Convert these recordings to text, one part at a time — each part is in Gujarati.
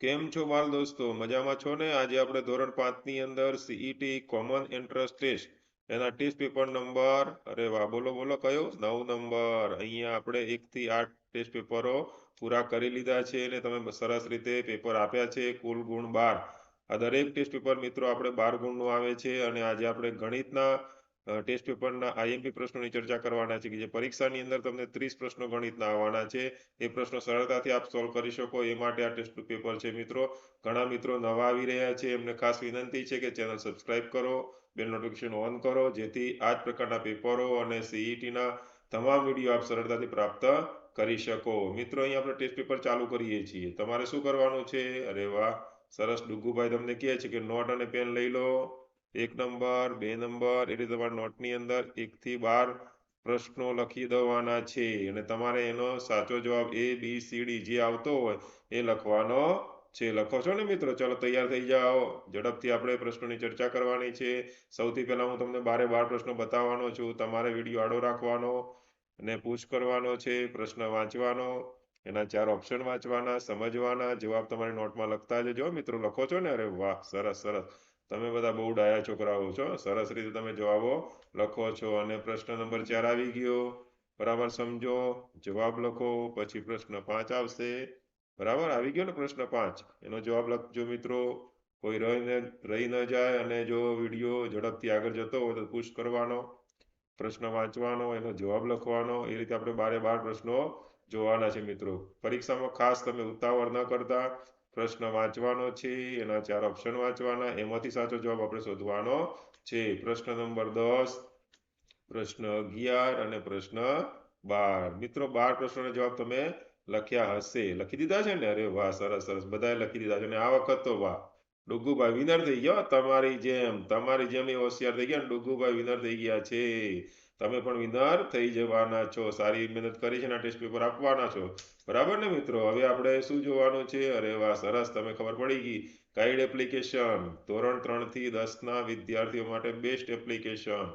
કેમ છો બાળ દોસ્તો? મજામાં છો ને? આજે આપણે ધોરણ પાંચની અંદર સીઈટી કોમન એન્ટ્રન્સ ટેસ્ટ એના ટેસ્ટ પેપર નંબર અરે વાહ, બોલો બોલો, કયો? નવ નંબર અહીંયા આપણે એકથી આઠ ટેસ્ટ પેપરો પૂરા કરી લીધા છે અને તમે સરસ રીતે પેપર આપ્યા છે, કુલ ગુણ બાર. આ દરેક ટેસ્ટ પેપર મિત્રો, આપણે બાર ગુણનું આવે છે અને આજે આપણે ગણિતના ટેસ્ટ પેપરના આઈએમપી પ્રશ્નોની ચર્ચા કરવાના છે કે જે પરીક્ષાની અંદર તમને ત્રીસ પ્રશ્નો ગણિતના આવવાના છે, એ પ્રશ્નો સરળતાથી આપ સોલ્વ કરી શકો, એ માટે આ ટેસ્ટ પેપર છે. મિત્રો, ઘણા મિત્રો નવા આવી રહ્યા છે, એમને ખાસ વિનંતી છે કે ચેનલ સબસ્ક્રાઇબ કરો બેલ નોટિફિકેશન ઓન કરો, જેથી આ જ પ્રકારના પેપરો અને સીઈટીના તમામ વીડિયો આપ સરળતાથી પ્રાપ્ત કરી શકો. મિત્રો, અહીં આપણે ટેસ્ટ પેપર ચાલુ કરીએ છીએ. તમારે શું કરવાનું છે? અરે વાહ, સરસ. ડુગુભાઈ તમને કહે છે કે નોટ અને પેન લઈ લો. એક નંબર, બે નંબર, એટલે તમારા નોટની અંદર એકથી બાર પ્રશ્નો લખી દેવાના છે. અને તમારે એનો સાચો જવાબ એ બી સી ડી જે આવતો હોય એ લખવાનો છે. લખો છો ને મિત્રો? ચલો તૈયાર થઈ જાઓ. ઝડપથી આપણે પ્રશ્નોની ચર્ચા કરવાની છે. સૌથી પહેલા હું તમને બારે બાર પ્રશ્નો બતાવવાનો છું. તમારે વીડિયો આડો રાખવાનો અને પૂછ કરવાનો છે, પ્રશ્ન વાંચવાનો. એના ચાર ઓપ્શન વાંચવાના, સમજવાના. જવાબ તમારી નોટમાં લખતા જજો. મિત્રો, લખો છો ને? અરે વાહ, સરસ સરસ. તમે બધા બહુ ડાયા છોકરાઓ છો. સરસ રીતે તમે જવાબો લખો છો અને પ્રશ્ન નંબર ચાર આવી ગયો. બરાબર સમજો. જવાબ લખો, પછી પ્રશ્ન પાંચ આવશે. બરાબર? આવી ગયો ને પ્રશ્ન પાંચ? એનો જવાબ લખજો મિત્રો. કોઈ રહી રહી ન જાય અને જો વીડિયો ઝડપથી આગળ જતો હોય તો પુશ કરવાનો, પ્રશ્ન વાંચવાનો, એનો જવાબ લખવાનો. એ રીતે આપણે બારે બાર પ્રશ્નો જોવાના છે મિત્રો. પરીક્ષામાં ખાસ તમે ઉતાવળ ન કરતા. પ્રશ્ન વાંચવાનો છે, એના ચાર ઓપ્શન વાંચવાના, એમાંથી સાચો જવાબ આપણે શોધવાનો છે. પ્રશ્ન નંબર દસ, પ્રશ્ન અગિયાર અને પ્રશ્ન બાર. મિત્રો, બાર પ્રશ્નોના જવાબ તમે લખ્યા હશે. લખી દીધા છે ને? અરે વાહ, સરસ સરસ. બધાએ લખી દીધા છે અને આ વખત તો વાહ. ડુગુભાઈ વિનર થઈ ગયો તમારી જેમ તમારી જેમ એ હોશિયાર થઈ ગયા ડુગુભાઈ વિનર થઈ ગયા છે. તમે પણ વિનર થઈ જવાના છો. સારી મહેનત કરી છે ટેસ્ટ પેપર આપવાના છો. બરાબર ને મિત્રો? હવે આપણે શું જોવાનું છે? અરે વાહ, સરસ. તમે ખબર પડી ગઈ. ગાઈડ એપ્લિકેશન ધોરણ ત્રણથી દસ ના વિદ્યાર્થીઓ માટે બેસ્ટ એપ્લિકેશન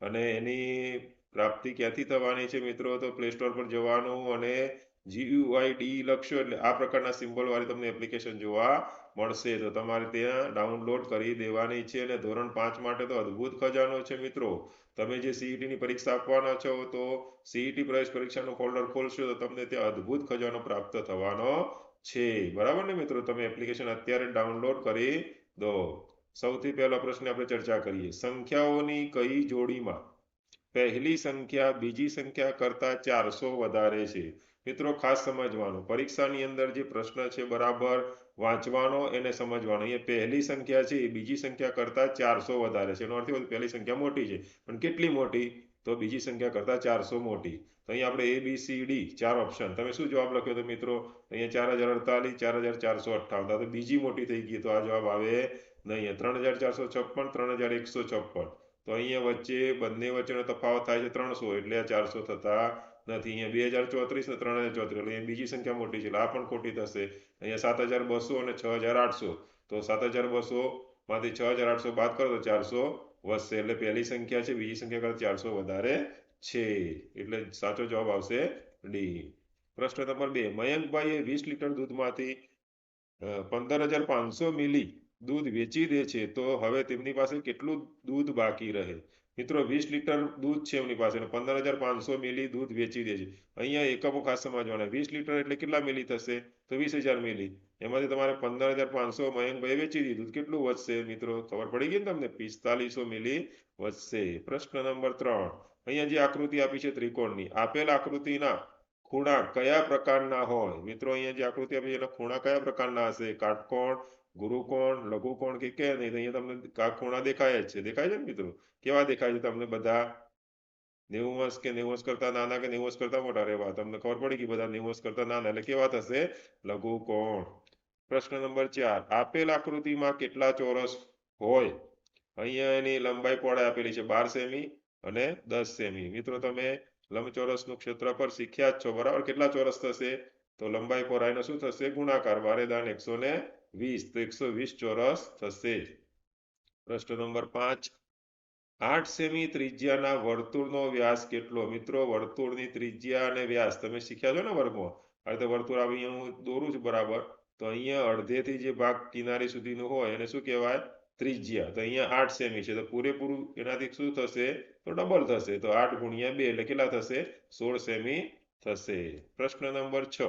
અને એની પ્રાપ્તિ ક્યાંથી થવાની છે મિત્રો? તો પ્લે સ્ટોર પર જવાનું અને જીયુઆઈ ડી લખશો એટલે આ પ્રકારના સિમ્બોલ વાળી તમને એપ્લિકેશન જોવા મળશે. તો તમારે ત્યાં ડાઉનલોડ કરી દેવાની છે અને ધોરણ પાંચ માટે તો અદ્ભુત ખજાનો છે મિત્રો. તમે જે સીઈટીની પરીક્ષા આપવાના છો, તો સીઈટી પ્રવેશ પરીક્ષાનો ફોલ્ડર ખોલશો તો તમને ત્યાં અદ્ભુત ખજાનો પ્રાપ્ત થવાનો છે. બરાબર ને મિત્રો? તમે એપ્લિકેશન અત્યારે ડાઉનલોડ કરી દો. સૌથી પહેલો પ્રશ્ન આપણે ચર્ચા કરીએ. સંખ્યાઓની કઈ જોડીમાં પહેલી સંખ્યા બીજી સંખ્યા કરતા ચારસો વધારે છે? મિત્રો, ખાસ સમજવાનું. પરીક્ષાની અંદર જે પ્રશ્ન છે, બરાબર વાંચવાનો, એને સમજવાનો. એ પહેલી સંખ્યા છે, એ બીજી સંખ્યા કરતા ચારસો વધારે છે. એનો અર્થ પહેલી સંખ્યા મોટી છે. પણ કેટલી મોટી? તો બીજી સંખ્યા કરતા ચારસો મોટી. તો અહીંયા આપણે એ બી સી ડી ચાર ઓપ્શન તમે શું જવાબ લખ્યો તો મિત્રો? અહીંયા ચાર હજાર અડતાલીસ, ચાર હજાર ચારસો અઠ્ઠાવન. તો બીજી મોટી થઈ ગઈ. તો આ જવાબ આવે નહીં. ત્રણ હજાર ચારસો છપ્પન, ત્રણ હજાર એકસો છપ્પન. તો અહીંયા વચ્ચે બંને વચ્ચેનો તફાવત થાય છે ત્રણસો. એટલે આ ચારસો થતા નથી, અહીંયા બે હજાર ચોત્રીસ ને ત્રણ હજાર ચોત્રીસ. એટલે અહીંયા બીજી સંખ્યા મોટી છે. એટલે આ પણ ખોટી થશે. અહીંયા સાત હજાર બસો અને છ હજાર આઠસો. તો સાત હજાર બસો માંથી છ હજાર આઠસો બાદ કરો તો ચારસો વધશે. એટલે પહેલી સંખ્યા છે, બીજી સંખ્યા કરતા ચારસો વધારે છે. એટલે સાચો જવાબ આવશે ડી. પ્રશ્ન નંબર બે. મયંકભાઈએ વીસ લીટર દૂધમાંથી પંદર હજાર પાંચસો મિલી દૂધ વેચી દે છે, તો હવે તેમની પાસે કેટલું દૂધ બાકી રહે? મિત્રો, વીસ લીટર દૂધ છે એમની પાસે પંદર હજાર પાંચસો મિલી દૂધ વેચી દે છે. અહીંયા એકમો ખાસ સમજવાના વીસ લીટર એટલે કેટલા મિલી થશે? તો વીસ હજાર મિલી. એમાંથી તમારે પંદર હજાર પાંચસો મયંકભાઈ વેચી દીધું. કેટલું વધશે મિત્રો? ખબર પડી ગઈ ને તમને? પિસ્તાલીસો મિલી વધશે. પ્રશ્ન નંબર ત્રણ. અહીંયા જે આકૃતિ આપી છે ત્રિકોણની, આપેલ આકૃતિના ખૂણા કયા પ્રકારના હોય? મિત્રો, અહીંયા જે આકૃતિ આપી એના ખૂણા કયા પ્રકારના હશે? કાટકોણ, ગુરુકોણ, લઘુકોણ કે કે નહીં? અહીંયા તમને ખૂણા દેખાય જ છે. દેખાય છે ને મિત્રો? કેવા દેખાય છે તમને બધા? નેવું વર્ષ કે નેવું વર્ષ કરતા નાના કે નેવું વર્ષ કરતા મોટા? રહેવા તમને ખબર પડી કે બધા નેવું વર્ષ કરતા નાના. એટલે કેવા થશે? લઘુકોણ. પ્રશ્ન નંબર ચાર. આપેલ આકૃતિમાં કેટલા ચોરસ હોય? અહીંયા એની લંબાઈ પહોળાઈ આપેલી છે બાર સેમી અને દસ સેમી. મિત્રો, તમે લંબચોરસનું ક્ષેત્રફળ શીખ્યા જ છો, બરાબર? કેટલા ચોરસ થશે? તો લંબાઈ પહોળાઈનો શું થશે? ગુણાકાર બારે દાન એકસો ને વીસ, તો એકસો વીસ ચોરસ થશે. પ્રશ્ન નંબર પાંચ. આઠ સેમી ત્રિજ્યાના વર્તુળનો વ્યાસ કેટલો? મિત્રો, વર્તુળની ત્રિજ્યા અને વ્યાસ, તમે શીખ્યા છો ને વર્ગમાં? આ તો વર્તુળ આવી હું દોરું છું, બરાબર? તો અહીંયા અડધેથી જે ભાગ કિનારી સુધીનો હોય, એને શું કહેવાય? ત્રિજ્યા તો અહીંયા આઠ સેમી છે. તો પૂરેપૂરું એનાથી શું થશે? તો ડબલ થશે. તો આઠ ગુણ્યા બે એટલે કેટલા થશે? સોળ સેમી થશે. પ્રશ્ન નંબર છ.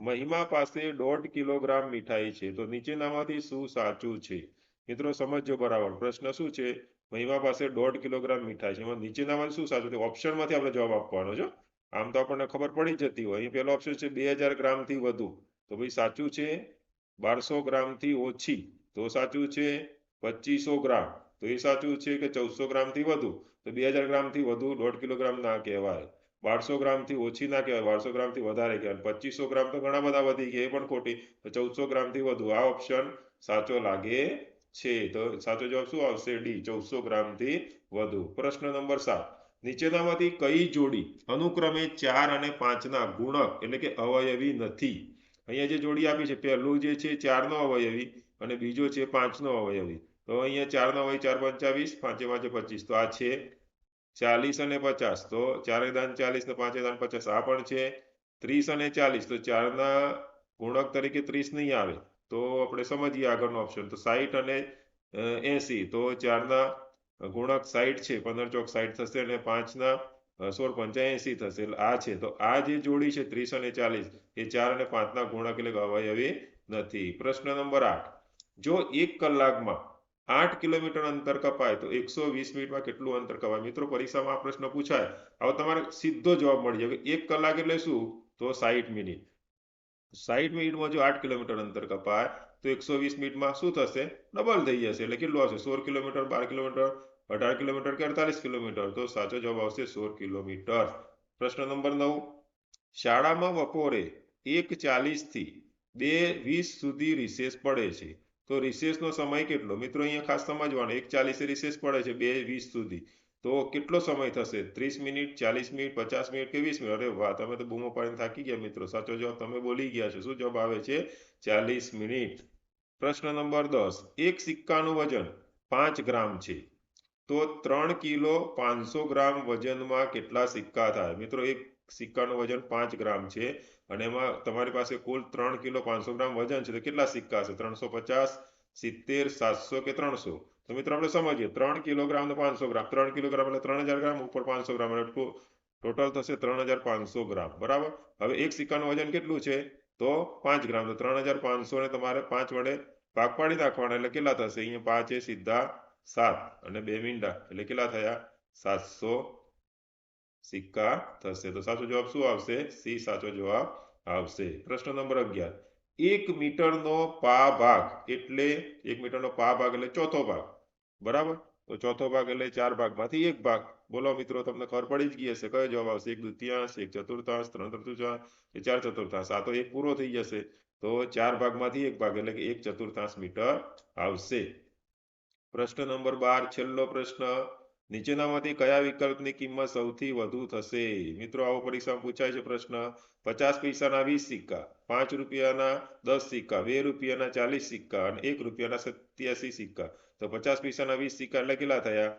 મહિમા પાસે દોઢ કિલોગ્રામ મીઠાઈ છે. તો નીચેનામાંથી શું સાચું છે? મિત્રો સમજો બરાબર. પ્રશ્ન શું છે? મહિમા પાસે દોઢ કિલોગ્રામ મીઠાઈ છે. એમાં નીચેનામાંથી શું સાચું છે? ઓપ્શનમાંથી આપણે જવાબ આપવાનો છે. આમ તો આપણને ખબર પડી જતી હોય. અહીં પહેલો ઓપ્શન છે બે હજાર ગ્રામથી વધુ. તો ભાઈ સાચું છે? બારસો ગ્રામથી ઓછી. તો સાચું છે? પચીસો ગ્રામ. તો એ સાચું છે કે ચૌદસો ગ્રામથી વધુ? તો બે હજાર ગ્રામથી વધુ દોઢ કિલોગ્રામ ના કહેવાય. બારસો ગ્રામથી ઓછી ના કહેવાય, બારસો ગ્રામથી વધારે કહેવાય. પચીસો ગ્રામ તો ઘણા બધા વધી ગયા, એ પણ ખોટી. તો ચૌદસો ગ્રામથી વધુ, આ ઓપ્શન સાચો લાગે છે. તો સાચો જવાબ શું આવશે? ડી, ચૌદસો ગ્રામથી વધુ. પ્રશ્ન નંબર સાત. નીચેનામાંથી કઈ જોડી અનુક્રમે ચાર અને પાંચના ગુણક એટલે કે અવયવી નથી? અહીંયા જે જોડી આપી છે, પહેલું જે છે ચારનો અવયવી અને બીજો છે પાંચનો અવયવી. તો અહીંયા ચારના હોય ચાર પંચાવીસ પાંચે પાંચે પચીસ. તો આ છે ચાલીસ અને પચાસ. તો ચારે દાન ચાલીસ ને પાંચે દાન પચાસ. આ પણ છે ત્રીસ અને ચાલીસ. તો ચારના ગુણક તરીકે ત્રીસ નહીં આવે. તો આપણે સમજીએ આગળનો ઓપ્શન તો સાહીઠ અને એસી. તો ચારના ગુણક સાઈઠ છે. પંદર ચોક સાઈઠ થશે અને પાંચના સોળ પંચ્યાસી થશે. આ છે. તો આ જે જોડી છે ત્રીસ અને ચાલીસ, એ ચાર અને પાંચના ગુણક એટલે અવયવી નથી. પ્રશ્ન નંબર આઠ. જો એક કલાકમાં આઠ કિલોમીટર અંતર કપાય તો એકસો વીસ મિનિટમાં કેટલું અંતર કપાય? મિત્રો, પરીક્ષામાં આ પ્રશ્ન પૂછાય. હવે તમારે સીધો જવાબ મળી જાય એક કલાક એટલે શું? તો સાહીઠ મિનિટ. સાહીઠ મિનિટમાં જો આઠ કિલોમીટર અંતર કપાય, તો એકસો વીસ મિનિટમાં શું થશે? ડબલ થઈ જશે. એટલે કેટલું આવશે? સોળ કિલોમીટર, બાર કિલોમીટર, અઢાર કિલોમીટર કે અડતાલીસ કિલોમીટર? તો સાચો જવાબ આવશે સોળ કિલોમીટર. પ્રશ્ન નંબર નવ. શાળામાં બપોરે એક ચાલીસથી બે વીસ સુધી રિસેસ પડે છે. તો રિસેસનો સમય કેટલો? મિત્રો અહીંયા ખાસ સમજવાનું, એક ચાલીસે રિસેસ પડે છે, બે વીસ સુધી. તો કેટલો સમય થશે? ત્રીસ મિનિટ, ચાલીસ મિનિટ, પચાસ મિનિટ કે વીસ મિનિટ? અરે વાહ, તમે તો બૂમો પાડીને થાકી ગયા મિત્રો. સાચો જવાબ તમે બોલી ગયા છો. શું જવાબ આવે છે? ચાલીસ મિનિટ. પ્રશ્ન નંબર દસ. એક સિક્કાનું વજન પાંચ ગ્રામ છે. તો ત્રણ કિલો પાંચસો ગ્રામ વજનમાં કેટલા સિક્કા થાય? મિત્રો, એક સિક્કાનું વજન પાંચ ગ્રામ છે. અને એમાં તમારી પાસે કુલ ત્રણ કિલો પાંચસો ગ્રામ વજન છે. તો કેટલા સિક્કા છે? ત્રણસો પચાસ, સિત્તેર, સાતસો કે ત્રણસો? તો મિત્રો આપણે સમજીએ, ત્રણ કિલોગ્રામ ને પાંચસો ગ્રામ. ત્રણ કિલોગ્રામ એટલે ત્રણ હજાર ગ્રામ, ઉપર પાંચસો ગ્રામ. એટલે ટોટલ થશે ત્રણ હજાર પાંચસો ગ્રામ. બરાબર? હવે એક સિક્કાનું વજન કેટલું છે? તો પાંચ ગ્રામ. તો ત્રણ હજાર પાંચસો ને તમારે પાંચ વડે ભાગ પાડી નાખવાના. એટલે કેટલા થશે? અહીંયા પાંચે સીધા સાત. અને બે મીંડા. એટલે કેટલા થયા? સાતસો સિક્કા થશે તો સાચો જવાબ શું આવશે સી સાચો જવાબ આવશે પ્રશ્ન નંબર અગિયાર એક મીટરનો પા ભાગ એટલે એક મીટરનો પા ભાગ એટલે ચોથો ભાગ બરાબર તો ચોથો ભાગ એટલે ચાર ભાગમાંથી એક ભાગ બોલો મિત્રો તમને ખબર પડી જ ગઈ હશે. કયો જવાબ આવશે? એક દ્વિતીયાંશ, એક ચતુર્થાંશ, ત્રણ ચતુર્થાંશ ચાર ચતુર્થાંશ? આ તો એક પૂરો થઈ જશે. તો ચાર ભાગમાંથી એક ભાગ એટલે કે એક ચતુર્થાંશ મીટર આવશે. પ્રશ્ન નંબર બાર, છેલ્લો પ્રશ્ન. નીચેનામાંથી કયા વિકલ્પની કિંમત સૌથી વધુ થશે? મિત્રો, આવો પરીક્ષામાં પૂછાય છે પ્રશ્ન. પચાસ પૈસાના વીસ સિક્કા, પાંચ રૂપિયાના દસ સિક્કા, બે રૂપિયાના ચાલીસ સિક્કા અને એક રૂપિયાના સત્યાસી સિક્કા. તો પચાસ પૈસાના વીસ સિક્કા એટલે કેટલા થયા?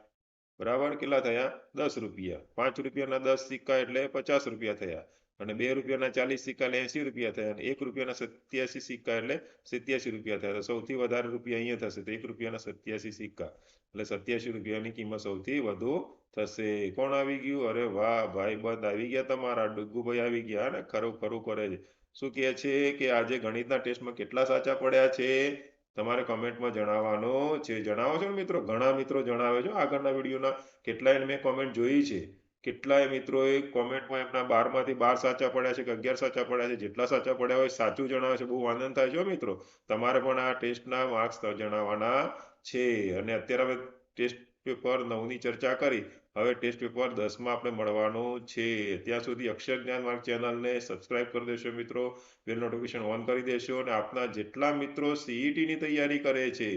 બરાબર, કેટલા થયા? દસ રૂપિયા. પાંચ રૂપિયાના દસ સિક્કા એટલે પચાસ રૂપિયા થયા. અને બે રૂપિયાના ચાલીસ સિક્કા એટલે એસી રૂપિયા થયા અને એક રૂપિયાના સત્યાસી સિક્કા એટલે સિત્યાસી રૂપિયા થયા. સૌથી વધારે રૂપિયા અહીંયા થશે તો એક રૂપિયાના સત્યાસી સિક્કા. એટલે સત્યાસી રૂપિયાની કિંમત સૌથી વધુ થશે. કોણ આવી ગયું? અરે વાહ, ભાઈ બંધ. આવી ગયા તમારા. ડુગ્ગુભાઈ આવી ગયા ને. ખરું ખરું કરે છે. શું કહે છે કે આજે ગણિતના ટેસ્ટમાં કેટલા સાચા પડ્યા છે? તમારે કોમેન્ટમાં જણાવવાનું છે. જણાવો છો ને મિત્રો? ઘણા મિત્રો જણાવે છે. આગળના વિડીયોના કેટલાય મેં કોમેન્ટ જોઈ છે. કેટલાય મિત્રોએ કોમેન્ટમાં એમના બારમાંથી બાર સાચા પડ્યા છે કે અગિયાર સાચા પડ્યા છે? જેટલા સાચા પડ્યા હોય સાચું જણાવે છે. બહુ આનંદ થાય છે મિત્રો. તમારે પણ આ ટેસ્ટના માર્ક્સ જણાવવાના છે. અને અત્યારે હવે ટેસ્ટ પેપર નવની ચર્ચા કરી. હવે ટેસ્ટ પેપર દસમાં આપણે મળવાનું છે. ત્યાં સુધી અક્ષર જ્ઞાન માર્ગ ચેનલને સબસ્ક્રાઇબ કરી દેશો મિત્રો. બેલ નોટિફિકેશન ઓન કરી દેશો અને આપના જેટલા મિત્રો સીઈટીની તૈયારી કરે છે,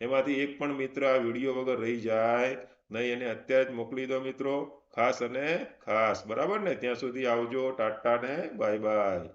એમાંથી એક પણ મિત્ર આ વીડિયો વગર રહી જાય નહીં. એને અત્યારે જ મોકલી દો મિત્રો. ખાસ અને ખાસ. બરાબર ને? ત્યાં સુધી આવજો. ટાટા ને. Bye bye.